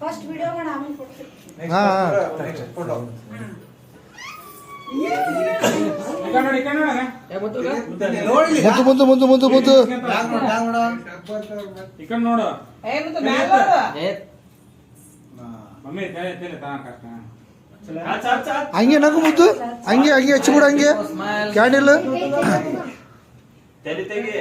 First video ಮಾಡಿ ಆಮೇಲೆ ಕೊಡ್ತೀನಿ ಹಾ ಮುತ್ತು ಮುತ್ತು ಮುತ್ತು ಮುತ್ತು ಮುತ್ತು ಇಕಂಡ್ ನೋಡು. ಏ ಮತ್ತೆ ಮ್ಯಾಲ್ ನೋಡು. ಮಮ್ಮಿ ತಲೆ ತಲೆ ತಾ ಕಷ್ಟ ಹಂಗೆ ನಗು ಮುದ್ದು? ಹಂಗೆ ಹಂಗೆ ಹಚ್ಚಿಬಿಡು ಹಂಗೆ. ಕ್ಯಾಂಡಲ್ ತಲೆ ತೆಗಿ.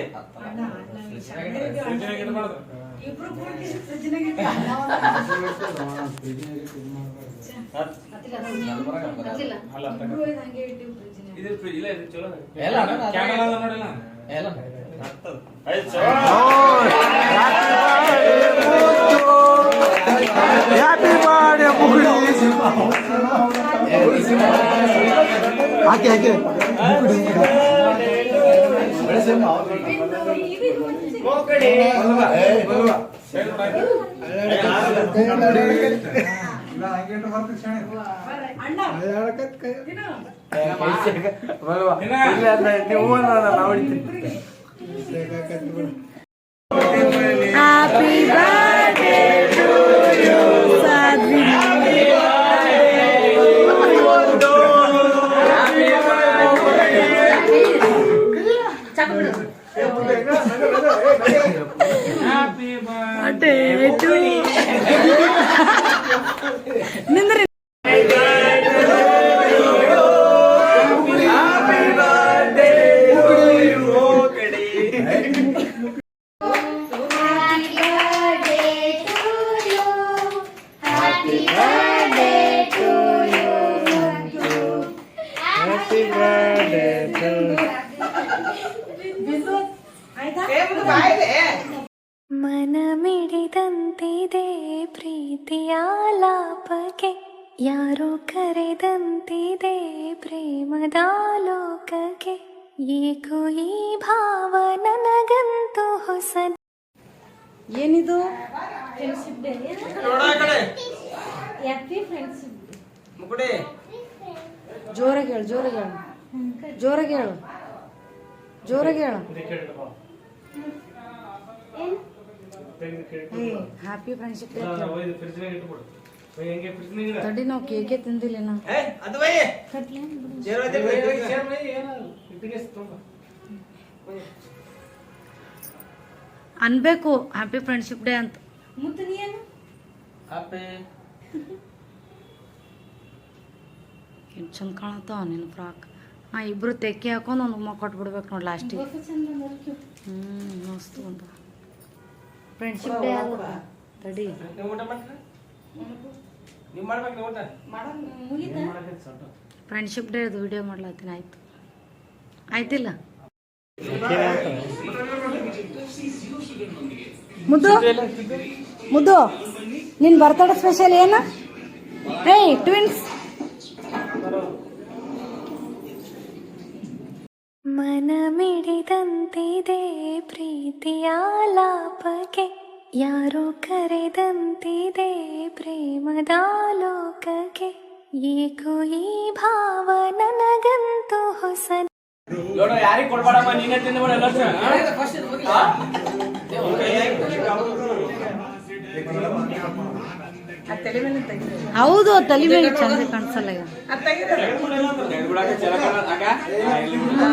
ಹ್ಯಾಪಿ ಬರ್ಡೇ ಹಾಕಿ ಹಾಕಿ. Happy birthday to you, Sadhvi. Happy Birthday to you. ನಿಂದ್ರಿ Happy birthday you. Happy birthday to you. ಮನಮಿಡಿದಂತಿದೆ ಪ್ರೀತಿಯ ಲಾಪಕ್ಕೆ ಯಾರೋ ಕರೆದಂತಿದೆ ಪ್ರೇಮದ ಲೋಕಕ್ಕೆ ಏಕೋ ಈ ಭಾವ ನನಗಂತೂ ಹೊಸ ಏನಿದು? ಕಡೆ. ಮುಕುಡಿ. ಜೋರಾಗಿ ಹೇಳು ಜೋರಾಗಿ ಹೇಳು. ಜೋರಾಗಿ ಹೇಳು. ಜೋರಾಗಿ ಹೇಳು. ಹ್ಯಾಪಿ ಫ್ರೆಂಡ್ಶಿಪ್ ತಡಿ ನಾವು ಕೇಕೆ ತಿಂದಿಲ್ಲ ನಾ ಏ ಅದು ಬೈ ಜೇರ್ ಐತೆ ಬೈ. ಅನ್ಬೇಕು ಹ್ಯಾಪಿ ಫ್ರೆಂಡ್ಶಿಪ್ ಡೇ ಅಂತ. ಎಷ್ಟು ಚಂದ ಕಾಣತ್ತಾವ ನಿನ್ನ ಫ್ರಾಕ್ ನಾ ಇಬ್ರು ತೆಕ್ಕಿ ಹಾಕೊಂಡು ಒಂದು ಉಮ್ಮ ಕೊಟ್ಬಿಡ್ಬೇಕು ನೋಡಿ ಲಾಸ್ಟಿಗೆ ಹ್ಞೂ ಮಸ್ತ್ ಒಂದು ಫ್ರೆಂಡ್ಶಿಪ್ ಡೇ ತಡಿ ಫ್ರೆಂಡ್ಶಿಪ್ ಡೇ ಅದು ವಿಡಿಯೋ ಮಾಡ್ಲತ್ತೀನಿ ಆಯ್ತು. ಆಯ್ತಿಲ್ಲ? ಮುದ್ದು ಮುದ್ದು ನಿನ್ನ ಬರ್ತಡೇ ಸ್ಪೆಷಲ್ ಏನ? ಏಯ್ ಟ್ವಿನ್ಸ್ ಮನಮಿಡಿದಂತಿದೆ ಪ್ರೀತಿಯ ಲಾಪಕ್ಕೆ ಯಾರೋ ಕರೆದಂತಿದೆ ಪ್ರೇಮದ ಲೋಕಕ್ಕೆ. ಏಕೋ ಈ ಭಾವ ನನಗಂತೂ ಹೊಸ ಯಾರಿಗೆ ಕೊಡ್ಬೇಡಮ್ಮ ನೀನೇ ತಿಂದ್ಬಿಡು ಎಲ್ಲ. ಹೌದು ತಲೆ ಮೇಲೆ ಚಂದ ಕಾಣಿಸಲ್ಲ ಈಗ. ಹಾ.